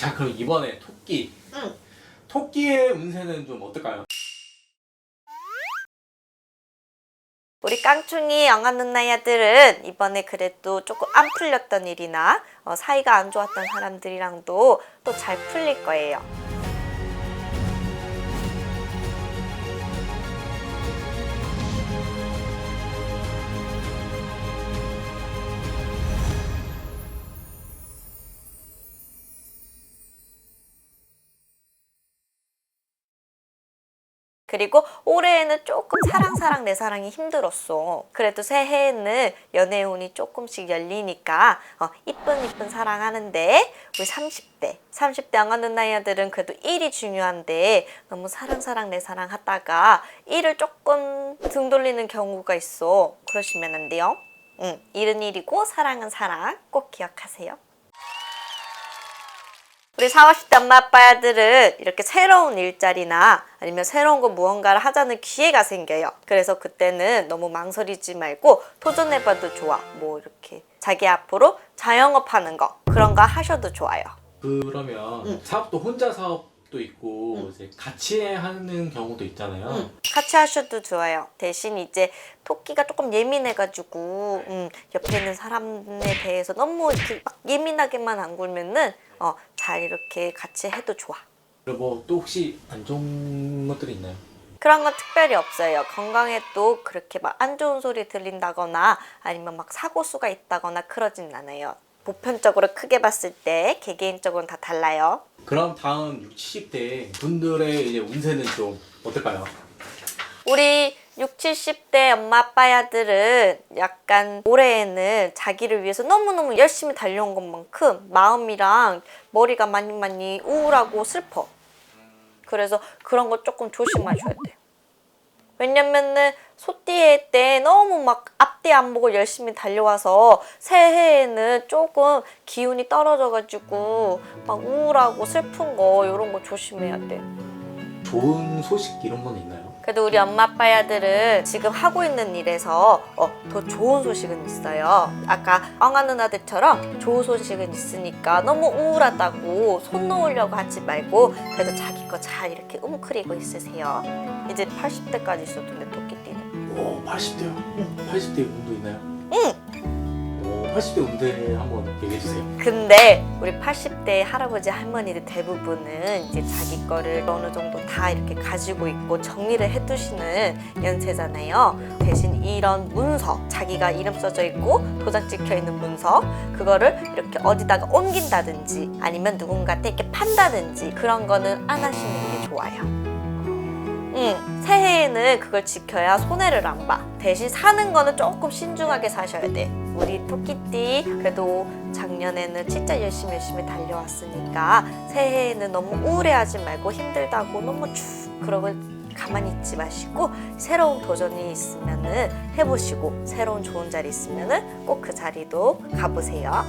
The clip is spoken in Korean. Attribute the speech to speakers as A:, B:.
A: 자 그럼 이번에 토끼.
B: 응.
A: 토끼의 운세는 좀 어떨까요?
B: 우리 깡충이 영화 누나야들은 이번에 그래도 조금 안 풀렸던 일이나 어, 사이가 안 좋았던 사람들이랑도 또 잘 풀릴 거예요. 그리고 올해에는 조금 사랑 사랑 내 사랑이 힘들었어. 그래도 새해에는 연애 운이 조금씩 열리니까 어, 이쁜 이쁜 사랑하는데 우리 30대 30대 안 하는 나이들은 그래도 일이 중요한데 너무 사랑 사랑 내 사랑 하다가 일을 조금 등 돌리는 경우가 있어. 그러시면 안 돼요. 응, 일은 일이고 사랑은 사랑 꼭 기억하세요. 우리 40, 50대 엄마 아빠들은 이렇게 새로운 일자리나 아니면 새로운 거 무언가를 하자는 기회가 생겨요. 그래서 그때는 너무 망설이지 말고 도전해봐도 좋아. 뭐 이렇게 자기 앞으로 자영업 하는 거 그런 거 하셔도 좋아요.
A: 그러면
B: 응.
A: 사업도 혼자 사업도 있고 이제 같이 하는 경우도 있잖아요.
B: 같이 하셔도 좋아요. 대신 이제 토끼가 조금 예민해가지고 음, 옆에 있는 사람에 대해서 너무 이렇게 막 예민하게만 안 굴면은 어, 잘 이렇게 같이 해도 좋아.
A: 그리고 뭐또 혹시 안 좋은 것들이 있나요?
B: 그런 건 특별히 없어요. 건강에 또 그렇게 막 안 좋은 소리 들린다거나 아니면 막 사고 수가 있다거나 그러진 않아요. 보편적으로 크게 봤을 때 개개인적으로는 다 달라요.
A: 그럼 다음 60, 70대 분들의 이제 운세는 좀 어떨까요?
B: 우리 6, 70대 엄마 아빠야들은 약간 올해에는 자기를 위해서 너무너무 열심히 달려온 것만큼 마음이랑 머리가 많이 많이 우울하고 슬퍼. 그래서 그런 거 조금 조심하셔야 돼요. 왜냐면은 소띠해 때 너무 막 앞뒤 안 보고 열심히 달려와서 새해에는 조금 기운이 떨어져가지고 막 우울하고 슬픈 거 이런 거 조심해야 돼.
A: 좋은 소식 이런 건 있나요?
B: 그래도 우리 엄마 아빠 야들은 지금 하고 있는 일에서 어, 더 좋은 소식은 있어요. 아까 엉아 누나들처럼 좋은 소식은 있으니까 너무 우울하다고 손 놓으려고 하지 말고 그래도 자기 거 잘 이렇게 웅크리고 있으세요. 이제 80대까지 있어도 내 토끼띠는.
A: 오 80대요? 80대 운도 있나요?
B: 응.
A: 오 80대 운세 한번 얘기해 주세요.
B: 근데 우리 80대 할아버지 할머니들 대부분은 이제 자기 거를 어느 정도 다 이렇게 가지고 있고 정리를 해두시는 연세잖아요. 대신 이런 문서, 자기가 이름 써져 있고 도장 찍혀 있는 문서, 그거를 이렇게 어디다가 옮긴다든지 아니면 누군가한테 이렇게 판다든지 그런 거는 안 하시는 게 좋아요. 응, 새해에는 그걸 지켜야 손해를 안 봐. 대신 사는 거는 조금 신중하게 사셔야 돼. 우리 토끼띠 그래도 작년에는 진짜 열심히 열심히 달려왔으니까 새해에는 너무 우울해하지 말고 힘들다고 너무 쭉 그러고 가만히 있지 마시고 새로운 도전이 있으면은 해보시고 새로운 좋은 자리 있으면은 꼭 그 자리도 가보세요.